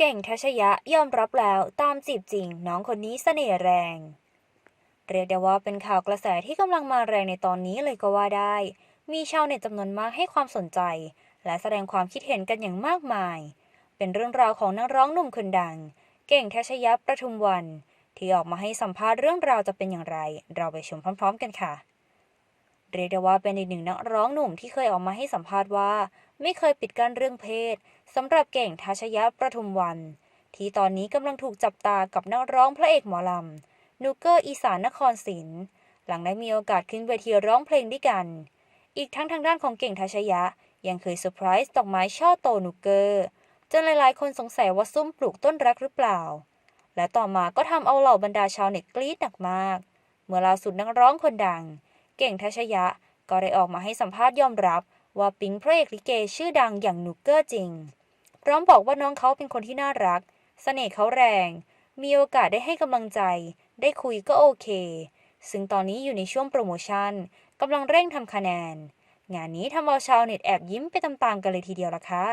เก่งทัชยะยอมรับแล้วตามจีบจริง น้องคนนี้เสน่ห์แรง เรียกได้ว่าเป็นข่าวกระแสที่กำลังมาแรงในตอนนี้เลยก็ว่าได้ มีชาวเน็ตจำนวนมากให้ความสนใจ และแสดงความคิดเห็นกันอย่างมากมาย เป็นเรื่องราวของนักร้องหนุ่มคนดัง เก่งทัชยะประทุมวัน ที่ออกมาให้สัมภาษณ์เรื่องราวจะเป็นอย่างไร เราไปชมพร้อม ๆ กันค่ะ เรียกได้ว่าเป็นอีกหนึ่งนักร้องหนุ่มที่เคยออกมาให้สัมภาษณ์ว่า ไม่เคยปิดกั้นเรื่องเพศสำหรับเก่งทัชยะประทุมวัน ที่ตอนนี้กำลังถูกจับตากับนักร้องพระเอกหมอลำนูเกอร์อีสานนครศรีหลังได้มีโอกาสขึ้นเวทีร้องเพลงด้วยกัน อีกทั้งทางด้านของเก่งทัชยะ ยังเคยเซอร์ไพรส์ดอกไม้ช่อโตนูเกอร์จนหลายๆ คนสงสัยว่าซุ่มปลูกต้นรักหรือเปล่า และต่อมาก็ทำเอาเหล่าบรรดาชาวเน็ตกรี๊ดหนักมาก เมื่อล่าสุดนักร้องคนดัง เก่งทัชยะ ก็ได้ออกมาให้สัมภาษณ์ยอมรับ ว่าปิ๊งพระเอกลิเกชื่อดังอย่างนูเกอร์จริง พร้อมบอกว่าน้องเขาเป็นคนที่น่ารักเสน่ห์เขาแรง มีโอกาสได้ให้กำลังใจ ได้คุยก็โอเค ซึ่งตอนนี้อยู่ในช่วงโปรโมชั่นกำลังเร่งทำคะแนน งานนี้ทำเอาชาวเน็ตแอบยิ้มไปตามๆกันเลยทีเดียวละค่ะ